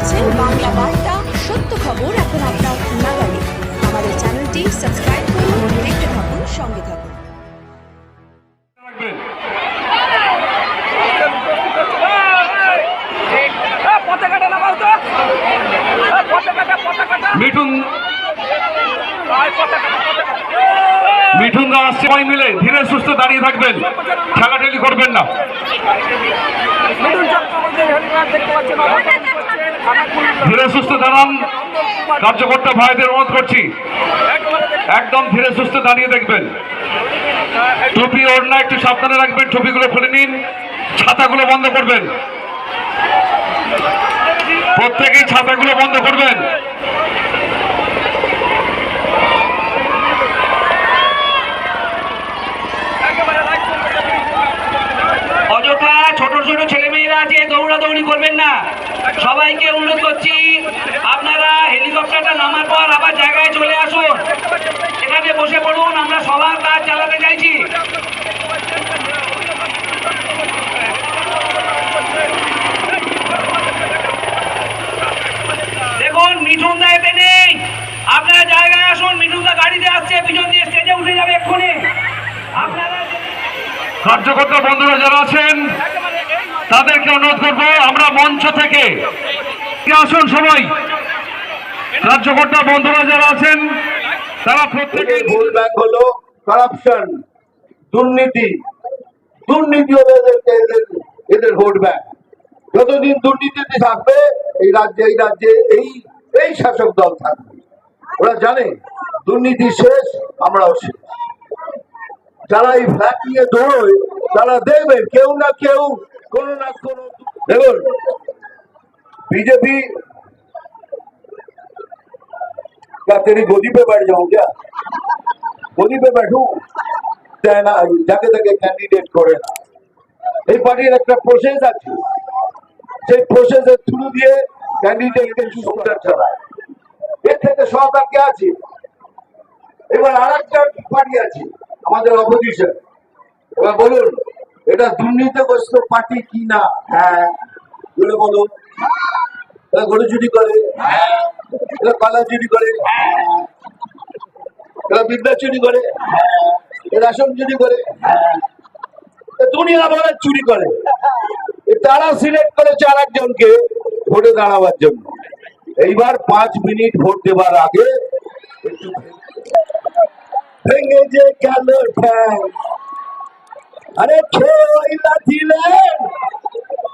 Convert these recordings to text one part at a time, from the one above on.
দেখছেন বাংলা বার্তা সত্য খবর এখন আপনার নাগালে। আমাদের চ্যানেলটি সাবস্ক্রাইব করুন দেখতে থাকুন সঙ্গে থাকুন। মিঠুন মিঠুন সবাই মিলে। ধীরে সুস্থ দাঁড়িয়ে থাকবেন। ঠেলাঠেলি করবেন না। ধীরে সুস্থ দাঁড়ান। কার্যকর্তা ভাইদের অনুরোধ করছি, একদম ধীরে সুস্থ দাঁড়িয়ে দেখবেন। টুপি, ওড়না একটু সাবধানে রাখবেন, টুপিগুলো খুলে নিন, ছাতাগুলো বন্ধ করবেন। প্রত্যেকেই ছাতাগুলো বন্ধ করবেন। সবাইকে অনুরোধ করছি, আপনারা হেলিকপ্টারটা নামার পর আবার জায়গায় চলে আসুন। এখানে বসে পড়ুন, আমরা সবার কাজ চালাতে চাইছি। দেখুন, মিঠুন দা এতে নেই। আপনারা জায়গায় আসুন, মিঠুন দা গাড়িতে আসছে, পিছন দিয়ে স্টেজে উঠে যাবে এক্ষুনি। কার্যকর্তা বন্ধুরা যারা আছেন, তাদেরকে অনুরোধ করব, আমরা মঞ্চ থেকে আসুন সবাই। কার্যকর্তা বন্ধুরা যারা আছেন, তারা প্রত্যেকে ভুল ব্যাংক হলো কারাপশন দুর্নীতি। দুর্নীতি হলো এদের এদের ভোট ব্যাংক যতদিন দুর্নীতিতে থাকবে, এই রাজ্যে এই রাজ্যে এই এই শাসক দল থাকবে। ওরা জানে, দুর্নীতি শেষ, আমরাও শেষ। যারা এই ফ্ল্যাট নিয়ে দৌড়োয়, তারা দেখবেন কেউ না কেউ কোনো না কোনো দেখুন बीजेपी क्या तेरी गोदी पे बैठ जाऊं क्या गोदी पे बैठू তাই না যাকে তাকে ক্যান্ডিডেট করে না এই পার্টির একটা প্রসেস আছে সেই প্রসেসের থ্রু দিয়ে ক্যান্ডিডেটকে সংসার চালায় এর থেকে সৎ আর কে আছে এবার আর একটা পার্টি আছে আমাদের অপোজিশন এবার বলুন এটা দুর্নীতিগ্রস্ত পার্টি কি না হ্যাঁ বলে বলো এরা গরু চুরি করে। কলা চুরি করে। বিদ্যা চুরি করে। চুরি করে। দুনিয়া চুরি করে। তারা সিলেক্ট করেছে আর একজনকে ভোটে দাঁড়াবার জন্য। এইবার পাঁচ মিনিট ভোট দেবার আগে ভেঙে যে ঠ্যাং। আরে খেয়ে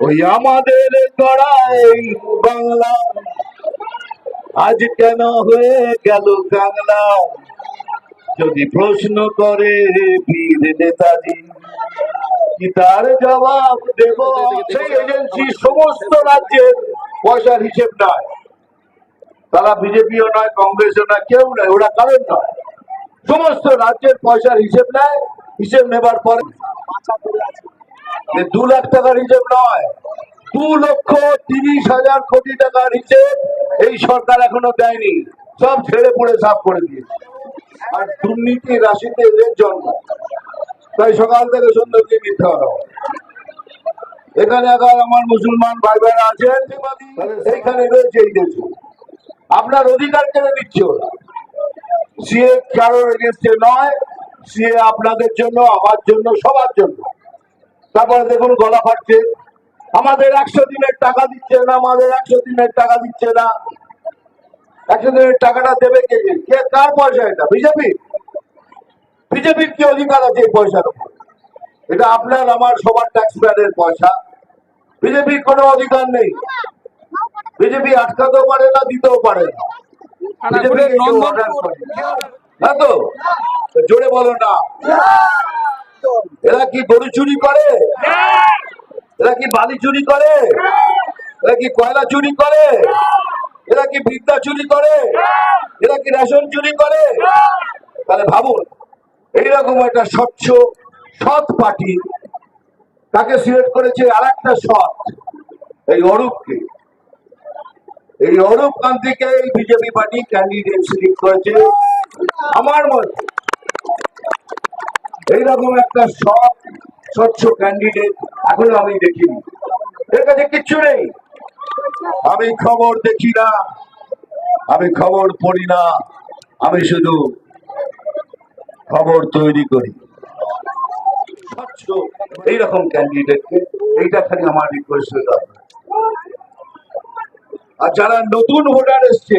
ওই আমাদের গড়াই বাংলা। আজ কেন হয়ে গেল বাংলা যদি প্রশ্ন করে বীর নেতাজি তার জবাব দেব? সেই এজেন্সি সমস্ত রাজ্যের পয়সার হিসেব নয়। তারা বিজেপিও নয়, কংগ্রেসও নয়, কেউ নয়, ওরা কারণ নয়। সমস্ত রাজ্যের পয়সার হিসেব নেয়, হিসেব নেবার পরে যে দু লাখ টাকার হিসেব নয়, দু লক্ষ তিরিশ হাজার কোটি টাকার হিসেব এই সরকার এখনও দেয়নি। সব ছেড়ে পড়ে সাফ করে দিয়েছে। আর দুর্নীতি রাশিতে এদের জন্ম। তাই সকাল থেকে সন্ধ্যা অব্দি মিথ্যা বলে। এখানে আবার আমার মুসলমান ভাই ভাইরা আছেন সেইখানে রয়েছে এই দেশে। আপনার অধিকার কেড়ে নিচ্ছে ওরা। সিএ কারোর এগেনস্টে নয়, সিএ আপনাদের জন্য, আমার জন্য, সবার জন্য। তারপরে দেখুন গলা ফাটছে। আমাদের একশো দিনের টাকা দিচ্ছে না আমাদের একশো দিনের টাকা দিচ্ছে না। একশো দিনের টাকাটা দেবে কে কে? কার পয়সা এটা? বিজেপি? বিজেপির কি অধিকার আছে এই পয়সার উপর? এটা আপনার আমার সবার ট্যাক্স পেয়ারের পয়সা। বিজেপির কোনো অধিকার নেই। বিজেপি আটকাতেও পারে না দিতেও পারে না। না। তো? জোরে বলো না। এরা কি গরু চুরি করে? এরা কি বালি চুরি করে? এরা কি কয়লা চুরি করে? এরা কি বিদ্যা চুরি করে? এরা কি রেশন চুরি করে? তাহলে ভাবুন, এইরকম একটা স্বচ্ছ সৎ পার্টি তাকে সিলেক্ট করেছে? আর একটা সৎ, এই অরূপকে। এই অরূপ কান্তিকে এই বিজেপি পার্টি ক্যান্ডিডেট সিলেক্ট করেছে আমার মতে। এইরকম একটা সৎ, স্বচ্ছ ক্যান্ডিডেট এখনও আমি দেখিনি। এর কাছে কিচ্ছু নেই। আমি খবর দেখি না। আমি খবর পড়ি না। আমি শুধু খবর তৈরি করি। স্বচ্ছ, এইরকম ক্যান্ডিডেটকে এইটা খালি আমার রিকোয়েস্ট আর যারা নতুন ভোটার এসছে,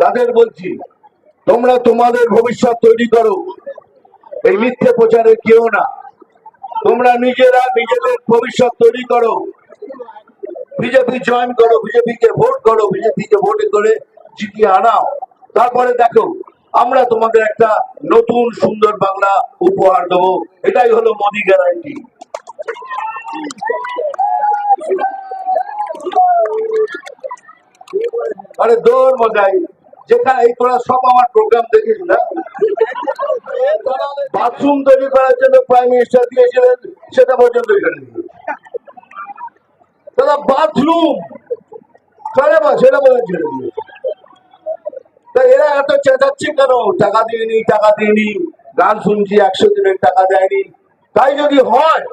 তাদের বলছি, তোমরা তোমাদের ভবিষ্যৎ তৈরি করো। এই মিথ্যে প্রচারে কেউ না। তোমরা নিজেরা নিজেদের ভবিষ্যৎ তৈরি করো। বিজেপি জয়েন করো বিজেপিকে ভোট করো বিজেপিকে ভোটে করে জিতিয়ে আনাও। তারপরে দেখো, আমরা তোমাদের একটা নতুন সুন্দর বাংলা উপহার দেবো। এটাই হলো মোদি গ্যারান্টি আরে দৌড় মজাই। যেখানে এই তোরা সব আমার প্রোগ্রাম দেখিস না। বাথরুম তৈরি করার জন্য প্রাইম মিনিস্টার দিয়েছিলেন, সেটা পর্যন্ত এখানে দাদা বাথরুম চলে বা সেটা বলেছিল তা এরা এত চেঁচাচ্ছে কেন? টাকা দিইনি টাকা দিইনি। গান শুনছি, একশো দিনের টাকা দেয়নি। তাই যদি হয়,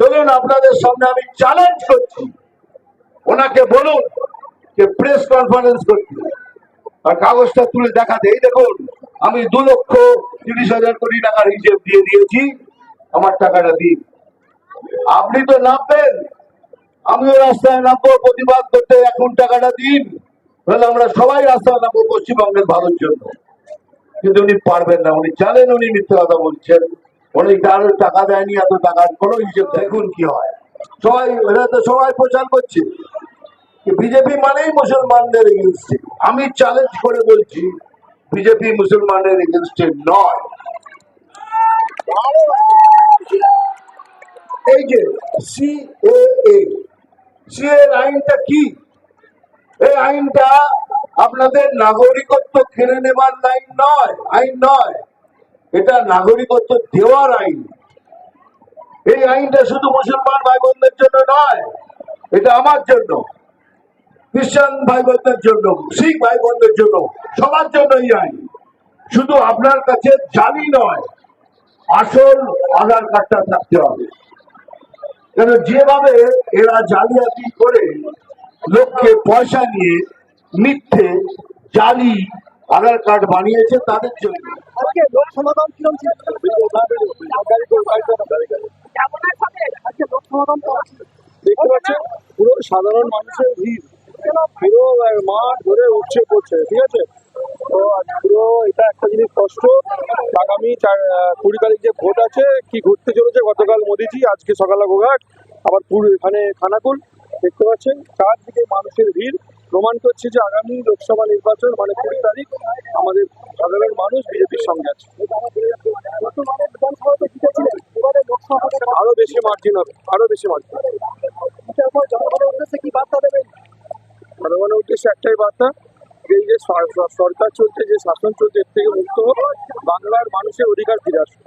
চলুন আপনাদের সামনে আমি চ্যালেঞ্জ করছি। ওনাকে বলুন, যে প্রেস কনফারেন্স করতে আর কাগজটা তুলে দেখাতে, এই দেখুন, আমি দু লক্ষ তিরিশ হাজার কোটি টাকার হিসেব দিয়ে দিয়েছি। আমার টাকাটা দিন। আপনি তো নামবেন। আমিও রাস্তায় নামবো, প্রতিবাদ করতে এখন টাকাটা দিন। তাহলে আমরা সবাই রাস্তায় নামবো পশ্চিমবঙ্গের ভালোর জন্য। কিন্তু উনি পারবেন না, উনি জানেন উনি মিথ্যে কথা বলছেন। উনি কারও টাকা দেয়নি, এত টাকার কোনো হিসেব দেখুন কি হয়। সবাই, এরা তো সবাই প্রচার করছে। বিজেপি মানেই মুসলমানদের এগেনস্টে আমি চ্যালেঞ্জ করে বলছি, বিজেপি মুসলমানের এগেনস্টে নয়। এই যে সিএএ সিএ আইনটা কি? এই আইনটা আপনাদের নাগরিকত্ব কেড়ে নেবার আইন নয় আইন নয়। এটা নাগরিকত্ব দেওয়ার আইন। এই আইনটা শুধু মুসলমান ভাই বোনদের জন্য নয়, এটা আমার জন্য। খ্রিস্টান ভাই বোনদের জন্য শিখ ভাই বোনদের জন্য সবার জন্য এই আইন। শুধু আপনার কাছে জানি নয় আসল আধার কার্ডটা থাকতে হবে। কেন যেভাবে এরা জালিয়াতি করে লোককে পয়সা নিয়ে মিথ্যে জালি আধার কার্ড বানিয়েছে তাদের জন্য? দেখতে পাচ্ছেন পুরো সাধারণ মানুষের ভিড়। পুরো মাঠ ধরে উঠছে, পড়ছে, ঠিক আছে? তো পুরো এটা একটা জিনিস কষ্ট। আগামী চার কুড়ি তারিখ যে ভোট আছে, কি ঘুরতে চলেছে, গতকাল মোদিজি, আজকে সকালে গোঘাট আবার পুরো এখানে খানাকুল, দেখতে পাচ্ছেন? চারদিকে মানুষের ভিড়। প্রমাণ করছে যে আগামী লোকসভা নির্বাচন মানে কুড়ি তারিখ, আমাদের সাধারণ মানুষ বিজেপির সঙ্গে আছে। আরও বেশি মার্জিন হবে, আরও বেশি মার্জিন কি বার্তা দেবেন? জনগণের উদ্দেশ্যে একটাই বার্তা যে এই যে সর- সর- সরকার চলছে যে শাসন চলছে এর থেকে মুক্ত হোক বাংলার মানুষের অধিকার ফিরে আসুক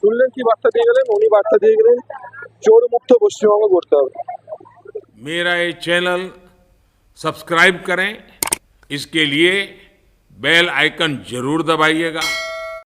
শুনলেন কি বার্তা দিয়ে গেলেন উনি বার্তা দিয়ে গেলেন চোর মুক্ত পশ্চিমবঙ্গ করতে হবে मेरा ये चैनल सब्सक्राइब करें इसके लिए बेल आइकन जरूर दबाइएगा